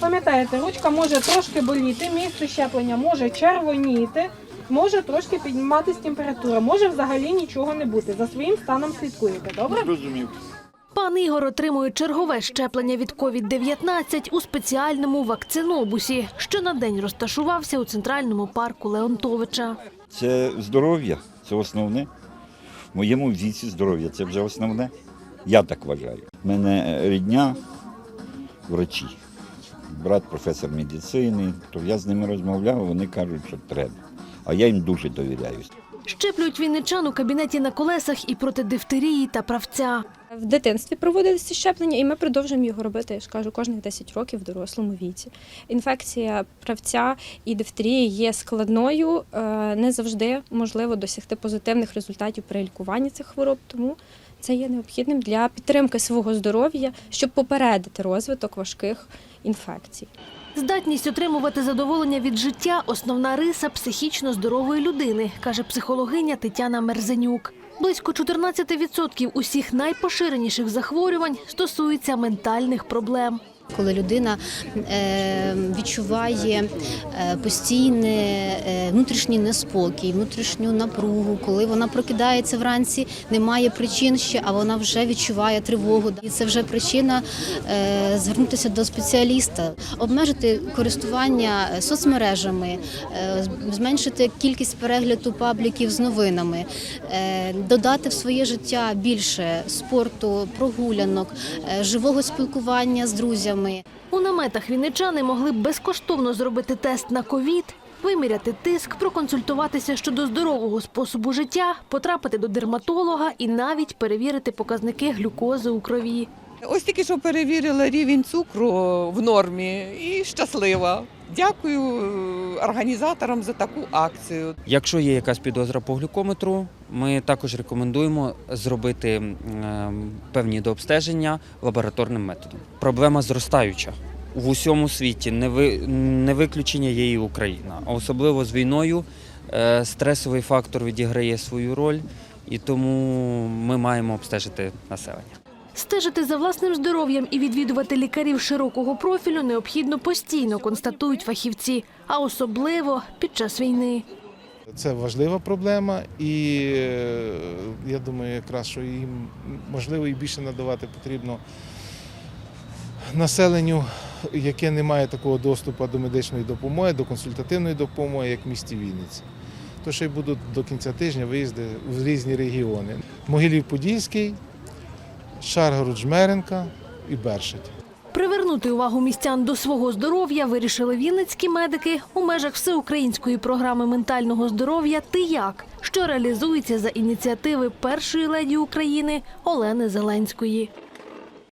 Пам'ятаєте, ручка може трошки боліти, місце щеплення може червоніти, може трошки підніматись температура, може взагалі нічого не бути. За своїм станом слідкуєте, добре? Зрозумів. Пан Ігор отримує чергове щеплення від COVID-19 у спеціальному вакцинобусі, що на день розташувався у центральному парку Леонтовича. Це здоров'я, це основне. В моєму віці здоров'я це вже основне. Я так вважаю. У мене рідня врачі. Брат професор медицини, то я з ними розмовляв, вони кажуть, що треба. А я їм дуже довіряюсь. Щеплюють вінничан у кабінеті на колесах і проти дифтерії та правця. В дитинстві проводилися щеплення, і ми продовжуємо його робити, я ж кажу, кожних 10 років в дорослому віці. Інфекція правця і дифтерії є складною, е, не завжди можливо досягти позитивних результатів при лікуванні цих хвороб, тому це є необхідним для підтримки свого здоров'я, щоб попередити розвиток важких інфекцій. Здатність отримувати задоволення від життя основна риса психічно здорової людини, каже психологиня Тетяна Мерзенюк. Близько 14% усіх найпоширеніших захворювань стосуються ментальних проблем. Коли людина е, відчуває е, постійний е, внутрішній неспокій, внутрішню напругу, коли вона прокидається вранці, немає причин ще, а вона вже відчуває тривогу. І це вже причина звернутися до спеціаліста, обмежити користування соцмережами, зменшити кількість перегляду пабліків з новинами, додати в своє життя більше спорту, прогулянок, живого спілкування з друзями. У наметах вінничани могли б безкоштовно зробити тест на ковід, виміряти тиск, проконсультуватися щодо здорового способу життя, потрапити до дерматолога і навіть перевірити показники глюкози у крові. Ось тільки що перевірила рівень цукру в нормі і щаслива. Дякую е, організаторам за таку акцію. Якщо є якась підозра по глюкометру, ми також рекомендуємо зробити певні дообстеження лабораторним методом. Проблема зростаюча. В усьому світі не, ви, не виключення є і Україна. А особливо з війною е, стресовий фактор відіграє свою роль, і тому ми маємо обстежити населення. Стежити за власним здоров'ям і відвідувати лікарів широкого профілю необхідно постійно, констатують фахівці, а особливо під час війни. Це важлива проблема, і е, я думаю, якраз що їм можливо і більше надавати потрібно населенню, яке не має такого доступу до медичної допомоги, до консультативної допомоги, як в місті Вінниці. То ще й будуть до кінця тижня виїзди в різні регіони. Могилів-Подільський, Шаргород Жмеренка і Бершить. Привернути увагу містян до свого здоров'я вирішили вінницькі медики у межах всеукраїнської програми ментального здоров'я «Ти як?», що реалізується за ініціативи першої леді України Олени Зеленської.